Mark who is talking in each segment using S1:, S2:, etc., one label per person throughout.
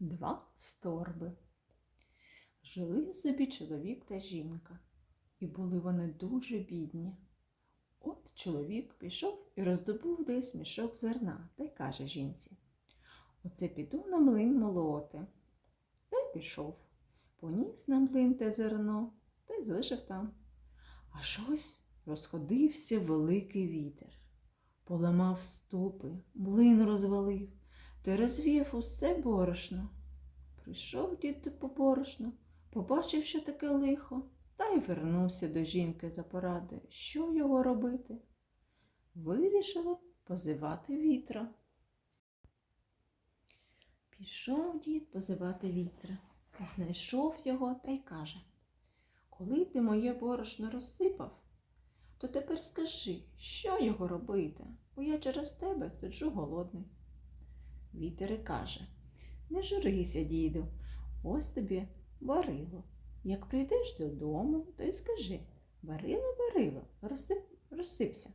S1: Два сторби. Жили собі чоловік та жінка, і були вони дуже бідні. От чоловік пішов і роздобув десь мішок зерна та й каже жінці: Оце піду на млин молоти. Та й пішов, поніс на млин те зерно та й залишив там. Аж ось розходився великий вітер, поламав ступи, млин розвалив, та й розвіяв усе борошно. Прийшов дід по борошно, побачив, що таке лихо, та й вернувся до жінки за порадою, що його робити. Вирішили позивати вітра. Пішов дід позивати вітра, знайшов його та й каже Коли ти моє борошно розсипав, то тепер скажи, що його робити, бо я через тебе сиджу голодний. Вітер і каже Не журися, діду, ось тобі барило. Як прийдеш додому, то й скажи Барило, барило, розсип, розсипся.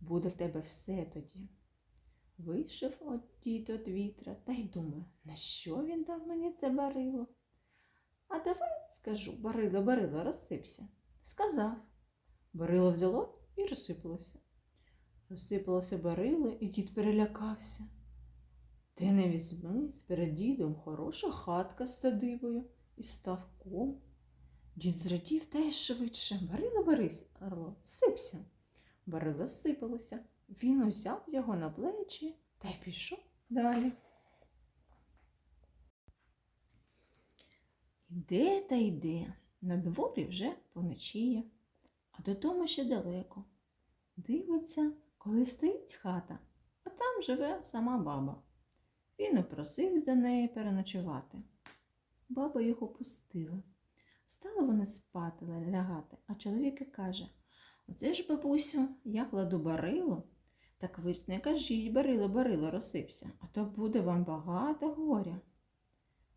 S1: Буде в тебе все тоді. Вийшов от дід від вітра та й думає, на що він дав мені це барило? А давай скажу, барило, барило, розсипся. Сказав. Барило взяло і розсипалося. Розсипалося барило, і дід перелякався. Де не візьмись, перед дідом хороша хатка з садибою і ставком. Дід зрадів та й швидше. Барило, барило, сипся. Барило сипалося. Він узяв його на плечі та й пішов далі. Іде та йде, на дворі вже поночіє, а додому ще далеко. Дивиться, коли стоїть хата, а там живе сама баба. Він упросився до неї переночувати. Баба його пустила. Стали вони спати лягати, а чоловік і каже Оце ж, бабусю, я кладу барило. Так ви ж не кажіть, барило, барило, розсипся, а то буде вам багато горя.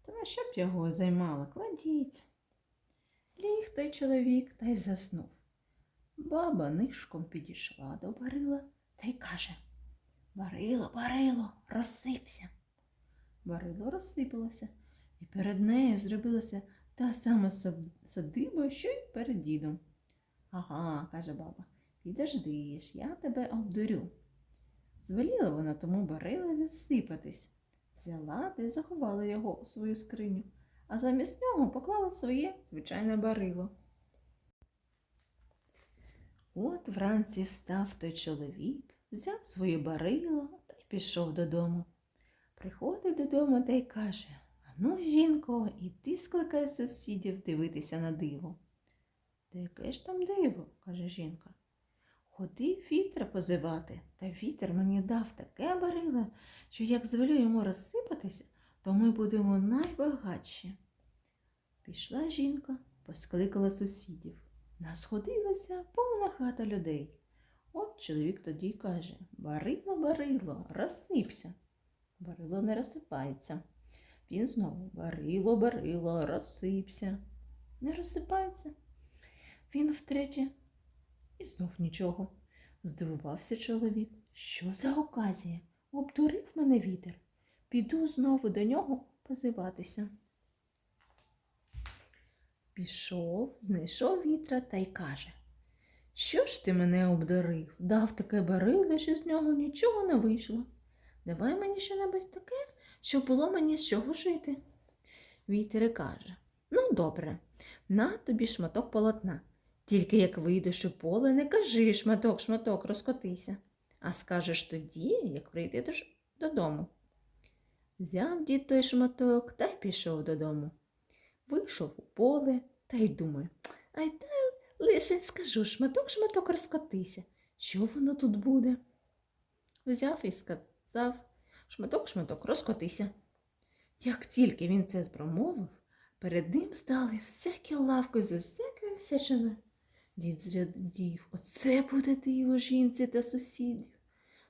S1: Та на що б його займала? Кладіть. Ліг той чоловік та й заснув. Баба нишком підійшла до барила та й каже Барило, барило, розсипся. Барило розсипалося, і перед нею зробилася та сама садиба, що й перед дідом. Ага, каже баба, підождиш, я тебе обдурю. Звеліла вона тому барилові сипатись, взяла та й заховала його у свою скриню, а замість нього поклала своє звичайне барило. От вранці встав той чоловік, взяв своє барило та й пішов додому. Приходить додому та й каже Ану, жінко, іди скликай сусідів дивитися на диво. Та яке ж там диво, каже жінка. Ходи вітра позивати, та вітер мені дав таке барило, що як звелю йому розсипатися, то ми будемо найбагатші. Пішла жінка, поскликала сусідів. Насходилася повна хата людей. От чоловік тоді каже Барило, барило, розсипся. Барило не розсипається. Він знову барило, барило, розсипся. Не розсипається. Він втретє і знов нічого. Здивувався чоловік. Що за оказія? Обдурив мене вітер. Піду знову до нього позиватися. Пішов, знайшов вітра та й каже Що ж ти мене обдурив? Дав таке барило, що з нього нічого не вийшло. Давай мені щонебудь таке, щоб було мені з чого жити. Вітер каже Ну, добре, на тобі шматок полотна. Тільки як вийдеш у поле, не кажи шматок, шматок, розкотися, а скажеш тоді, як прийдеш додому. Взяв дід той шматок та й пішов додому. Вийшов у поле та й думає, ай та лише скажу шматок, шматок розкотися. Що воно тут буде? Взяв і сказав шматок, шматок, розкотися. Як тільки він це спромовив, перед ним стали всякі лавки з усякою всячиною. Дід зрадів, оце буде диво жінці та сусідів.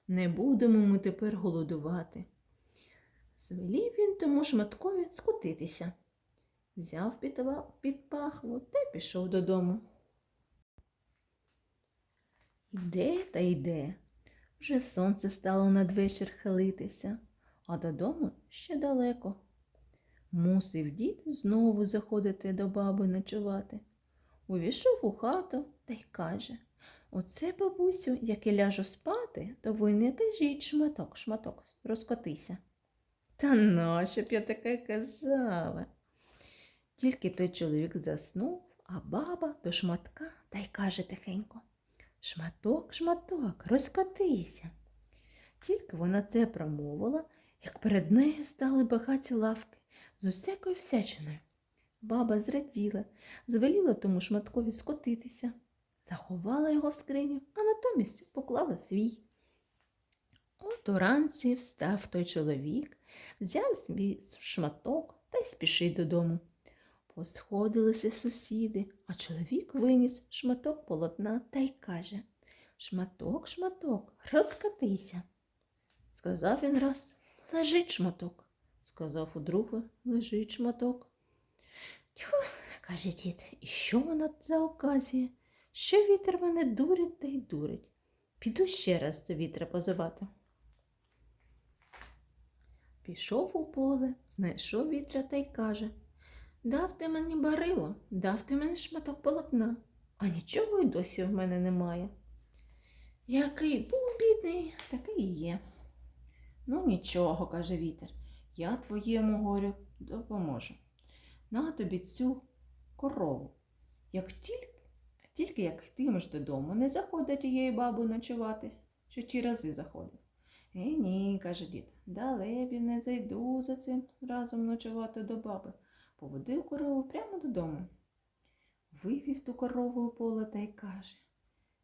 S1: Не будемо ми тепер голодувати. Звелів він тому шматкові скотитися. Взяв під пахву та пішов додому. Іде та йде. Вже сонце стало надвечір хилитися, а додому ще далеко. Мусив дід знову заходити до баби ночувати. Увійшов у хату та й каже Оце, бабусю, як я ляжу спати, то ви не кажіть шматок, шматок, розкотися. Та нащо б я таке казала? Тільки той чоловік заснув, а баба до шматка та й каже тихенько Шматок, шматок, розкотися. Тільки вона це промовила, як перед нею стали багаті лавки з усякою всячиною. Баба зраділа, звеліла тому шматкові скотитися, заховала його в скриню, а натомість поклала свій. От уранці встав той чоловік, взяв свій шматок та й спішив додому. Посходилися сусіди, а чоловік виніс шматок полотна та й каже Шматок, шматок, розкатися. Сказав він раз лежить шматок. Сказав удруге лежить шматок. Тьху, каже дід, і що вона за оказія? Що вітер мене дурить та й дурить. Піду ще раз до вітра позивати. Пішов у поле, знайшов вітра та й каже Дав ти мені барило, дав ти мені шматок полотна, а нічого й досі в мене немає. Який був бідний, такий і є. Ну, нічого, каже вітер, я твоєму горю допоможу. На тобі цю корову. Як тільки, тільки як йтимеш додому, не заходь до тієї баби ночувати, що ті рази заходив. Е, ні, каже дід, далебі не зайду за цим разом ночувати до баби. Поводив корову прямо додому. Вивів ту корову у поле та й каже,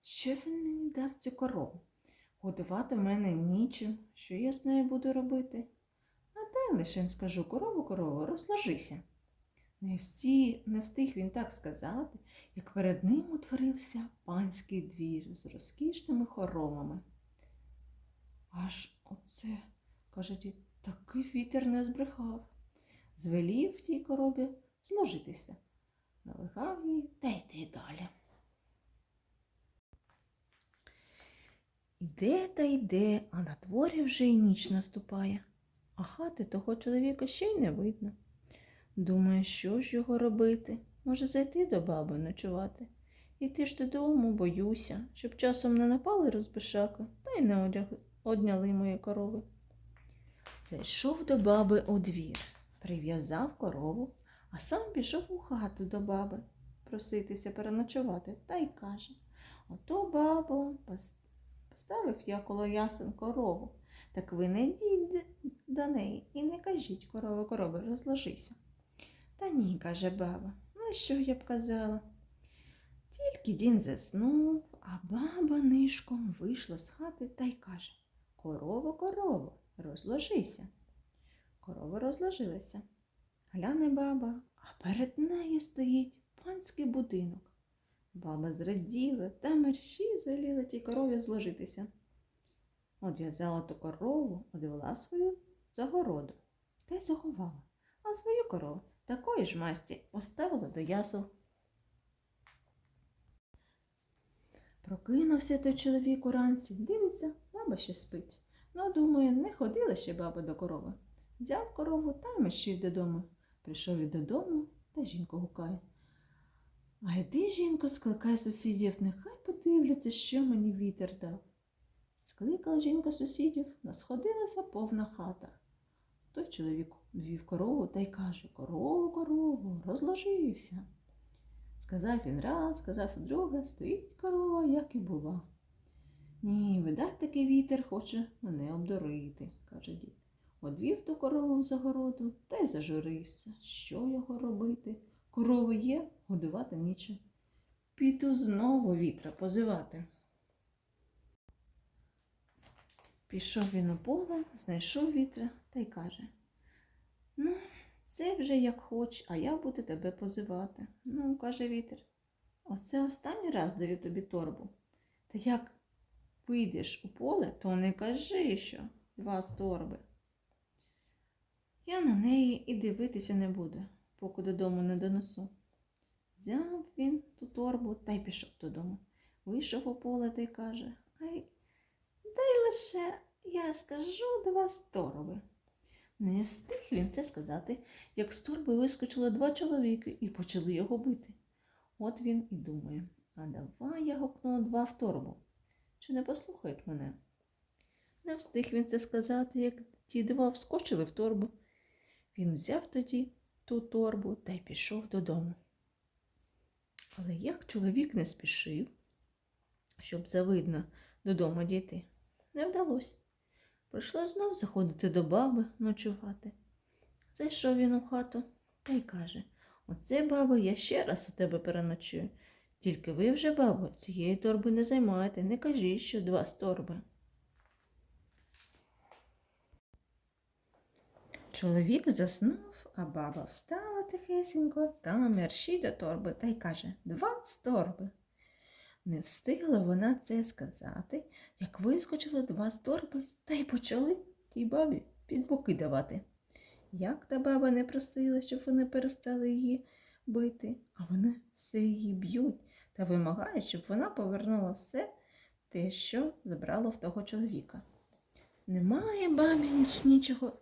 S1: що він мені дав цю корову? Годувати в мене нічим, що я з нею буду робити? А дай лише скажу корову, корову, розложися. Не, всі, не встиг він так сказати, як перед ним утворився панський двір з розкішними хоромами. Аж оце, каже дід, такий вітер не збрехав. Звелів тій коробі зложитися, налегав її та йти далі. Іде та йде, а на дворі вже й ніч наступає, а хати того чоловіка ще й не видно. Думає, що ж його робити? Може, зайти до баби ночувати. Іти ж додому, боюся, щоб часом не напали розбишаки та й не одяг... одняли мої корови. Зайшов до баби у двір, прив'язав корову, а сам пішов у хату до баби проситися переночувати та й каже Ото, бабо, поставив я коло ясен корову, так ви не йдіть до неї і не кажіть корови, корови, розложися. Та ні, каже баба, ну що я б казала? Тільки дін заснув, а баба нишком вийшла з хати та й каже Корово, корово, розложися. Корова розложилася. Гляне баба, а перед нею стоїть панський будинок. Баба зраділа та мерщі заліла тій корові зложитися. Одв'язала ту корову, одвела свою загороду та й заховала, а свою корову такої ж масті поставила до ясел. Прокинувся той чоловік уранці, дивиться, баба ще спить. Ну, думає, не ходила ще баба до корови. Взяв корову та мишів додому. Прийшов і додому та жінку гукає. А йди, жінко, скликай сусідів, нехай подивляться, що мені вітер дав. Скликала жінка сусідів, насходилася повна хата. Той чоловік вів корову та й каже Корову, корову, розложися. Сказав він раз, сказав друге, стоїть корова, як і була. Ні, видать, такий вітер хоче мене обдурити, каже дід. Одвів ту корову в загороду та й зажурився. Що його робити? Корови є, годувати нічим. Піду знову вітра позивати. Пішов він у поле, знайшов вітра та й каже Ну, це вже як хоч, а я буду тебе позивати. Ну, каже вітер, оце останній раз даю тобі торбу. Та як вийдеш у поле, то не кажи, що два з торби. Я на неї і дивитися не буду, поки додому не донесу. Взяв він ту торбу та й пішов додому. Вийшов у поле та й каже Ай, дай лише я скажу два з торби. Не встиг він це сказати, як з торби вискочили два чоловіки і почали його бити. От він і думає, а давай я гукну два в торбу. Чи не послухають мене? Не встиг він це сказати, як ті два вскочили в торбу. Він взяв тоді ту торбу та й пішов додому. Але як чоловік не спішив, щоб завидно додому дійти, не вдалося. Прийшло знов заходити до баби ночувати. Зайшов він у хату та й каже Оце, бабо, я ще раз у тебе переночую. Тільки ви вже, бабо, цієї торби не займаєте, не кажіть, що два з торби. Чоловік заснув, а баба встала тихесенько та мерщій до торби та й каже Два з торби. Не встигла вона це сказати, як вискочили два з торби та й почали тій бабі під боки давати. Як та баба не просила, щоб вони перестали її бити, а вони все її б'ють та вимагають, щоб вона повернула все те, що забрало в того чоловіка. Немає бабі ніч- нічого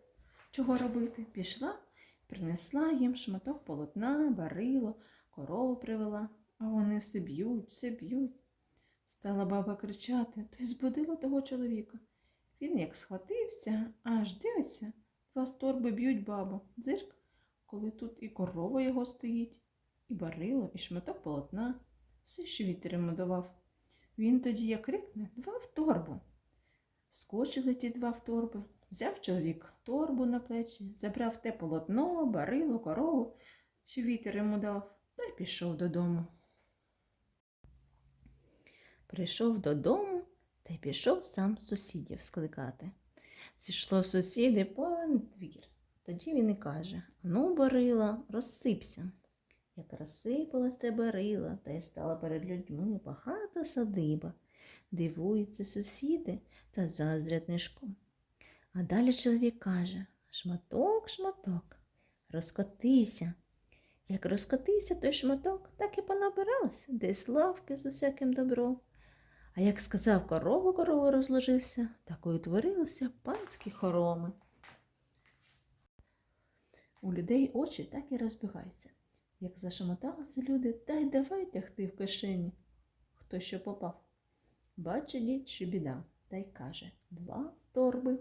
S1: чого робити. Пішла, принесла їм шматок полотна, барило, корову привела, а вони все б'ють, все б'ють. Стала баба кричати, то й збудила того чоловіка. Він як схватився, аж дивиться, два з торби б'ють бабу. Дзирк, коли тут і корова його стоїть, і барило, і шматок полотна, все, що вітер давав. Він тоді як крикне два в торбу. Вскочили ті два в торби. Взяв чоловік торбу на плечі, забрав те полотно, барило, корову, що вітер йому дав, та й пішов додому. Прийшов додому та й пішов сам сусідів скликати. Зійшло сусіди повен двір. Тоді він і каже Ну, барила, розсипся. Як розсипалась те барила, та й стала перед людьми багата садиба. Дивуються сусіди та заздрять нишком. А далі чоловік каже Шматок, шматок, розкотися. Як розкотився той шматок, так і понабиралося десь лавки з усяким добром. А як сказав корову, корову розложився, так і утворилися панські хороми. У людей очі так і розбігаються. Як зашамоталися люди, та й давай тягти в кишені, хто що попав. Бачить дід, що біда, та й каже два з торби.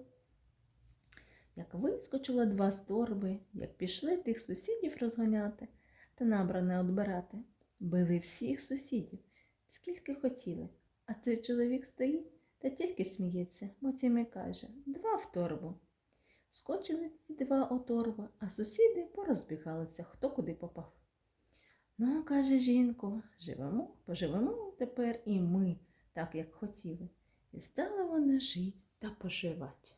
S1: Як вискочило два з торби, як пішли тих сусідів розганяти та набране одбирати, били всіх сусідів, скільки хотіли. А цей чоловік стоїть та тільки сміється, потім і каже два в торбу. Скочили ці два у торбу, а сусіди порозбігалися, хто куди попав. Ну, каже жінко, живемо, поживемо тепер і ми, так як хотіли. І стали вони жить та поживати.